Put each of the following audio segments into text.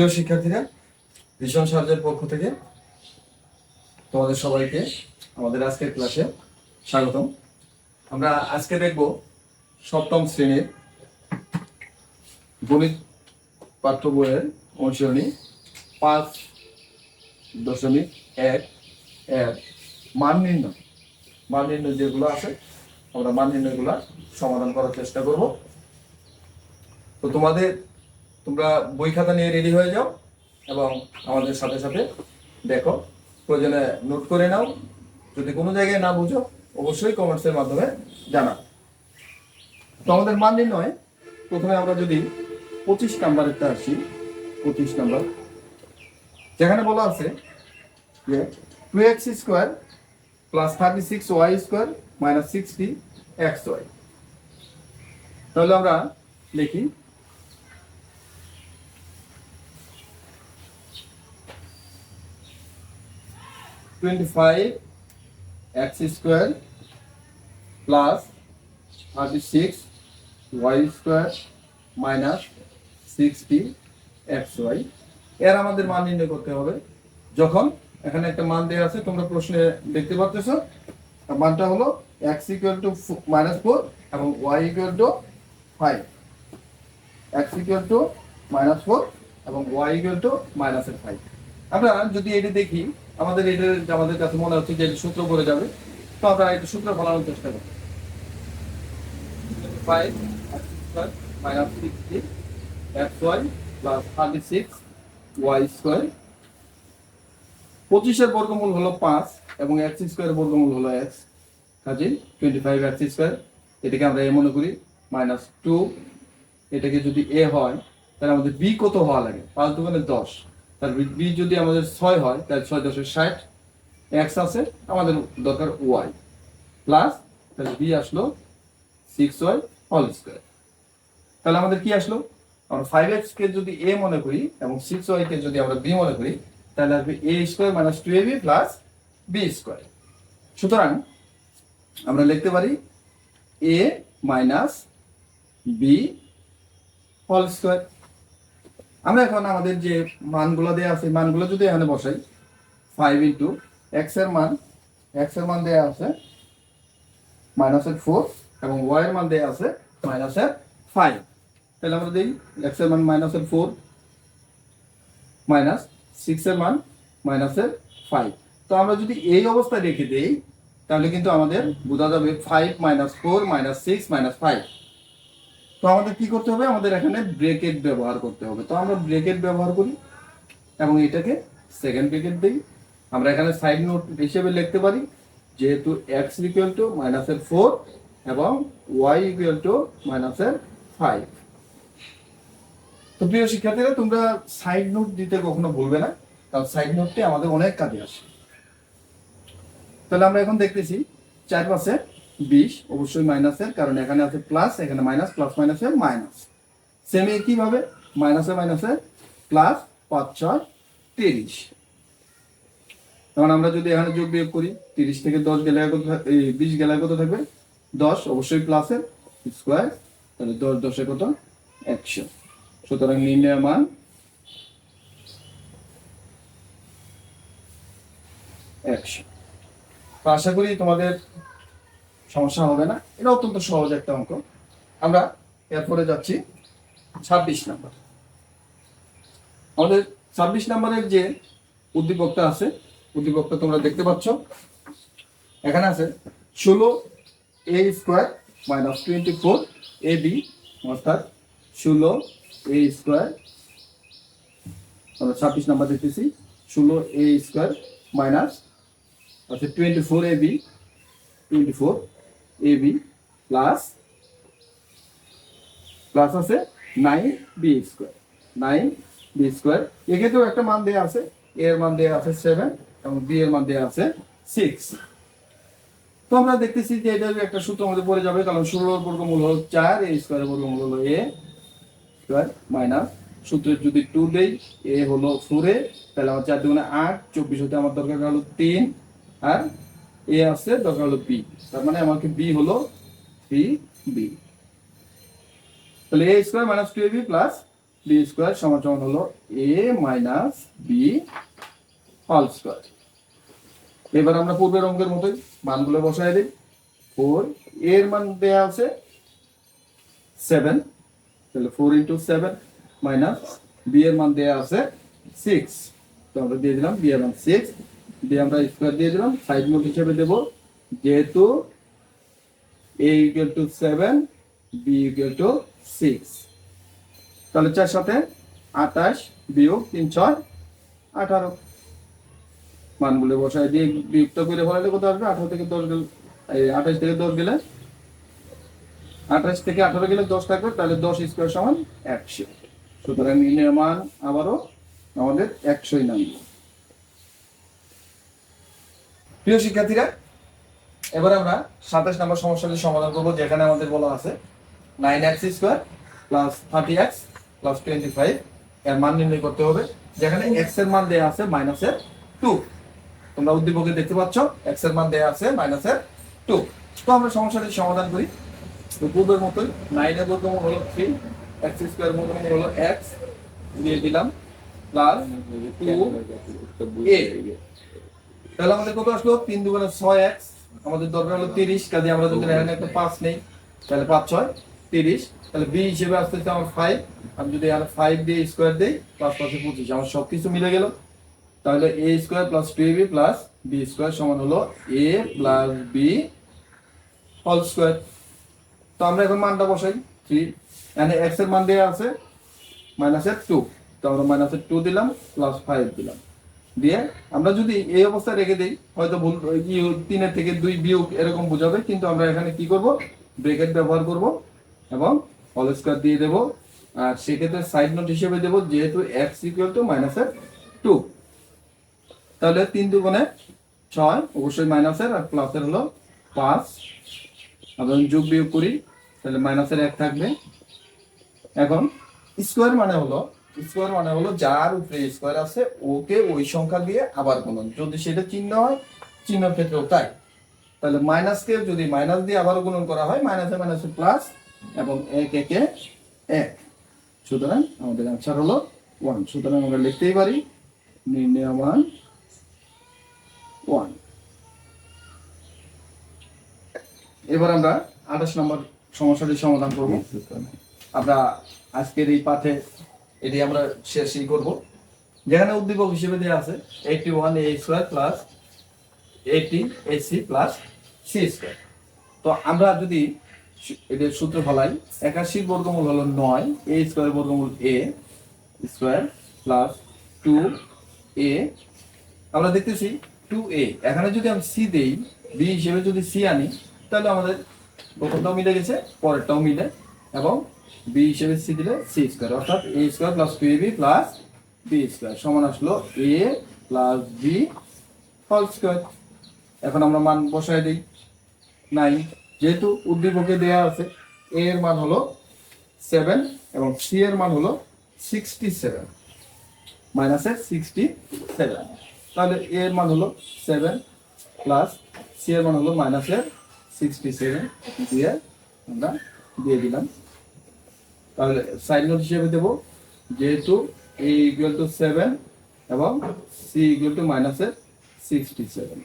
প্রিয় শিক্ষার্থীরা, ভীষণ সাহায্যের পক্ষ থেকে তোমাদের সবাইকে আমাদের আজকের ক্লাসে স্বাগতম। আমরা আজকে দেখব সপ্তম শ্রেণির গণিত পাঠ্য বইয়ের অনুশীলনী পাঁচ দশমিক এক এর মান নির্ণয়। মান নির্ণয় যেগুলো আছে, আমরা মান নির্ণয়গুলো সমাধান করার চেষ্টা করব। তো তোমাদের তোমরা বই খাতা নিয়ে রেডি হয়ে যাও এবং আমাদের সাথে সাথে দেখো। প্রয়োজনে নোট করে নাও। যদি কোনো জায়গায় না বুঝো, অবশ্যই কমেন্টসের মাধ্যমে জানাও। তো আমাদের মান নির্ণয় প্রথমে আমরা যদি পঁচিশ নাম্বারেরটা আসি, পঁচিশ নাম্বার। যেখানে বলা আছে যে two x square plus thirty six y square minus sixty x y তাহলে আমরা লিখি twenty five x square plus thirty six y square minus sixty x y এর আমাদের মান নির্ণয় করতে হবে। যখন এখানে একটা মান দেওয়া আছে, তোমরা প্রশ্নে দেখতে পাচ্ছ মানটা হলো x equal to minus four এবং y equal to five x equal to minus four এবং ওয়াই ইকুয়াল টু মাইনাসের ফাইভ আমরা যদি এটা দেখি আমাদের এটা আমাদের কাছে মনে হচ্ছে যে সূত্র পড়ে যাবে, তো আমরা এটা সূত্র ফলানোর চেষ্টা করি five y plus thirty six y square পঁচিশের বর্গমূল হলো পাঁচ এবং এক্স স্কোয়ারের বর্গমূল হলো এক্স কাজে টোয়েন্টি ফাইভ এক্স স্কোয়ার এটাকে আমরা এ মনে করি মাইনাস টু এটাকে যদি এ হয়, তাহলে আমাদের বি কত হওয়া লাগে? পাঁচ দোকানে দশ। তার বি যদি আমাদের ছয় হয়, তাহলে ছয় দশের ষাট। এক্স আছে, আমাদের দরকার ওয়াই প্লাস তাহলে বি আসলো সিক্স ওয়াই অল স্কোয়ার তাহলে আমাদের কি আসলো? আমরা ফাইভ এক্স কে যদি এ মনে করি এবং সিক্স ওয়াই কে যদি আমরা বি মনে করি, তাহলে আসবে a square minus two a b plus b square সুতরাং, আমরা লিখতে পারি a minus b whole square আমরা এখন আমাদের যে মানগুলো দেওয়া আছে, মানগুলো যদি এখানে বসাই ফাইভ ইন্টু এক্সের মান এক্সের মান দেওয়া আছে মাইনাস মাইনাসের ফোর এবং ওয়াই এর মান দেওয়া আছে মাইনাস মাইনাসের ফাইভ তাহলে আমরা দিই এক্সের মান মাইনাসের ফোর মাইনাস সিক্স এর মান মাইনাসের ফাইভ তো আমরা যদি এই অবস্থায় রেখে দেই, তাহলে কিন্তু আমাদের বোঝা যাবে five minus four minus six minus five তো আমাদের কি করতে হবে? আমাদের এখানে ব্রেকেট ব্যবহার করতে হবে। তো আমরা ব্রেকেট ব্যবহার করি এবং এটাকে সেকেন্ড ব্রেকেট দিই। আমরা এখানে সাইড নোট হিসেবে লিখতে পারি, যেহেতু এক্স ইকুয়াল টু মাইনাসের ফোর এবং ওয়াই ইকুয়াল টু মাইনাসের ফাইভ তো প্রিয় শিক্ষার্থীরা, তোমরা সাইড নোট দিতে কখনো ভুলবে না, কারণ সাইড নোটটি আমাদের অনেক কাজে আসে। তাহলে আমরা এখন দেখতেছি, চারপাশে বিশ, অবশ্যই মাইনাসের, কারণ এখানে আছে প্লাস এখানে মাইনাস প্লাস মাইনাসে মাইনাস সেম কীভাবে? মাইনাসে মাইনাসে প্লাস পাঁচ, ছয়, তিরিশ। তখন আমরা যদি এখানে যোগ বিয়োগ করি, তিরিশ থেকে দশ গেলে কত এই বিশ গেলে কত থাকবে? দশ, অবশ্যই প্লাসের স্কোয়ার তাহলে দশ, দশে কত? একশো। সুতরাং নির্ণয় মান একশো। আশা করি তোমাদের সমস্যা হবে না। এটা অত্যন্ত সহজ একটা অঙ্ক। আমরা এরপরে যাচ্ছি ছাব্বিশ নাম্বার। আমাদের ছাব্বিশ নাম্বারের যে উদ্দীপকটা আছে, উদ্দীপকটা তোমরা দেখতে পাচ্ছ। এখানে আছে ষোলো a square minus twenty four a b, অর্থাৎ ষোলো এ স্কোয়ার, আমরা ছাব্বিশ নাম্বার দেখতেছি, ষোলো এ স্কোয়ার মাইনাস আছে twenty four a b twenty four a b plus plus আছে nine b square nine b square এক্ষেত্রেও একটা মান দেওয়া আছে এ এর মান দেওয়া আছে সেভেন এবং বি এর মান দেওয়া আছে সিক্স তো আমরা দেখতেছি যে এটার একটা সূত্র আমাদের পড়ে যাবে, কারণ ষোলোর বর্গমূল হলো চার এ স্কোয়ারের বর্গমূল হলো এ স্কোয়ার মাইনাস সূত্রের যদি টু দেই এ হলো ফোরে তাহলে আমার চার দুগুণে আট, চব্বিশ হতে আমার দরকার হলো তিন, আর এ আছে দরকার হলো বি তার মানে আমাকে বি হলো থ্রি বি। তাহলে a square minus two a b plus b square সমান সমান হলো a minus b whole square এবার আমরা পূর্বের অঙ্কের মতোই মানগুলো বসায় দিই। ফোর এর মান দেয়া আছে সেভেন তাহলে four into seven minus b এর মান দেয়া আছে সিক্স তো আমরা দিয়ে দিলাম বি এর মান সিক্স দিয়ে আমরা স্কোয়ার দিয়ে দিলাম সাইড নোট হিসেবে দেবো। যেহেতু a equal to seven b equal to six তাহলে চার সাথে আঠাশ বিয়োগ তিন, ছয়, আঠারো। মানগুলো বসায় দিয়ে বিযুক্ত করে ফলালে কত আসবে? আঠারো থেকে দশ গেলে আঠাশ থেকে দশ গেলে, আঠাশ থেকে আঠারো গেলে দশ থাকবে, তাহলে দশ স্কোয়ার সমান একশো। সুতরাং নির্ণয় মান আবারও আমাদের একশোই নামবে প্রিয় শিক্ষার্থীরা, এবার আমরা সাতাশ নম্বর সমস্যাটি সমাধান করব, যেখানে আমাদের বলা আছে nine x square plus thirty x plus twenty five এর মান নির্ণয় করতে হবে, যেখানে এক্সের মান দেওয়া আছে মাইনাসের টু তোমরা উদ্দীপকে দেখতে পাচ্ছ এক্সের মান দেওয়া আছে মাইনাসের টু তো আমরা সমস্যাটি সমাধান করি। পূর্বের মতোই নাইনের বর্গমূল হলো থ্রি এক্স স্কোয়ার বর্গমূল হলো এক্স দিয়ে দিলাম প্লাস টু এ তাহলে আমাদের কত আসলো? তিন দুগুণে ছয় এক্স আমাদের দরকার হলো তিরিশ কাজে আমরা যদি এখানে একটা পাঁচ নেই তাহলে পাঁচ ছয় তিরিশ। তাহলে বি হিসেবে আসতেছে আমার ফাইভ আমি যদি এখানে ফাইভ দিয়ে স্কোয়ার দিই পাঁচ পাঁচে পঁচিশ। আমার সব কিছু মিলে গেল। তাহলে a square plus two b plus b square সমান হলো a plus b whole square তো আমরা এখন মানটা বসাই। থ্রি এখানে এক্সের মান দেওয়া আছে মাইনাসের টু তো আমরা মাইনাসের টু দিলাম প্লাস ফাইভ দিলাম। দিয়ে আমরা যদি এই অবস্থায় রেখে দিই, হয়তো ভুল তিনের থেকে দুই বিয়োগ এরকম বোঝাবে, কিন্তু আমরা এখানে কি করব? ব্রেকেট ব্যবহার করব এবং হল স্কোয়ার দিয়ে দেব। আর সেক্ষেত্রে সাইড নোট হিসেবে দেব, যেহেতু এক্স ইকুয়াল টু মাইনাসের টু তাহলে তিন দুগুণে ছয়, অবশ্যই মাইনাসের আর প্লাসের হলো পাঁচ। আমরা যোগ বিয়োগ করি, তাহলে মাইনাসের এক থাকবে। এখন স্কোয়ার মানে হলো স্কোয়ার মানে হলো যার উপরে স্কোয়ার আছে ওকে ওই সংখ্যা দিয়ে আবার গুণন। যদি সেটা চিহ্ন হয় চিহ্ন ক্ষেত্রেও তাই। তাহলে মাইনাসকে যদি মাইনাস দিয়ে আবার গুণন করা হয় মাইনাসে মাইনাসে প্লাস এবং এক একে এক। সুতরাং আমাদের অ্যান্সার হলো ওয়ান সুতরাং আমরা লিখতেই পারি নির্ণয় মান ওয়ান এবার আমরা আঠাশ নম্বর সমস্যাটি সমাধান করব। আমরা আজকের এই পাঠে এটি আমরা শেষই করব। যেখানে উদ্দীপক হিসেবে দেওয়া আছে eighty one a square plus eighty a c plus c square তো আমরা যদি এদের সূত্র ফলাই একাশির বর্গমূল হলো নয় এ স্কোয়ার বর্গমূল a square plus two a আমরা দেখতেছি টু এ এখানে যদি আমি সি দেই বি হিসেবে যদি সি আনি, তাহলে আমাদের প্রথমটাও মিলে গেছে, পরেরটাও মিলে, এবং বি হিসেবে সি দিলে সি স্কোয়ার অর্থাৎ a square plus two b plus b square সমান আসলো a plus b whole square এখন আমরা মান বসায় দিই। নাইন যেহেতু উদ্দীপকে দেওয়া আছে এ এর মান হলো সেভেন এবং সি এর মান হলো সিক্সটি সেভেন মাইনাসের সিক্সটি সেভেন তাহলে এ এর মান হলো সেভেন প্লাস সি এর মান হলো মাইনাসের সিক্সটি সেভেন দিয়ে আমরা দিয়ে দিলাম। তাহলে সাইড নোট হিসেবে দেব, যেহেতু এ ইকুয়াল টু সেভেন এবং সি ইকুয়াল টু মাইনাসের সিক্সটি সেভেন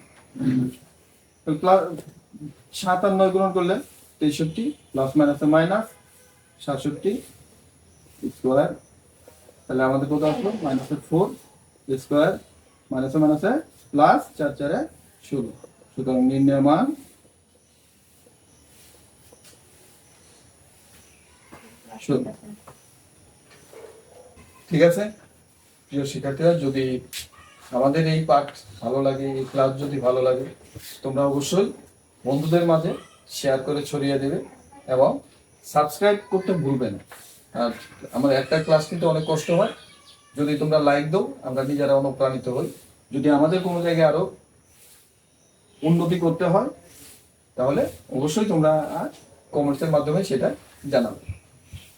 সাত আর নয় গুণন করলে তেষট্টি প্লাস মাইনাসে মাইনাস সাতষট্টি স্কোয়ার তাহলে আমাদের কত আসলো? মাইনাসের ফোর স্কোয়ার মাইনাসে মাইনাসে প্লাস চার চারে ষোলো। সুতরাং নির্ণয় মান ঠিক আছে? প্রিয় শিক্ষার্থীরা, যদি আমাদের এই পাঠ ভালো লাগে, এই ক্লাস যদি ভালো লাগে, তোমরা অবশ্যই বন্ধুদের মাঝে শেয়ার করে ছড়িয়ে দেবে এবং সাবস্ক্রাইব করতে ভুলবে না। আর আমার একটা ক্লাস কিন্তু অনেক কষ্ট হয়। যদি তোমরা লাইক দাও, আমরা নিজেরা অনুপ্রাণিত হই। যদি আমাদের কোনো জায়গায় আরও উন্নতি করতে হয়, তাহলে অবশ্যই তোমরা কমেন্টসের মাধ্যমে সেটা জানাবে।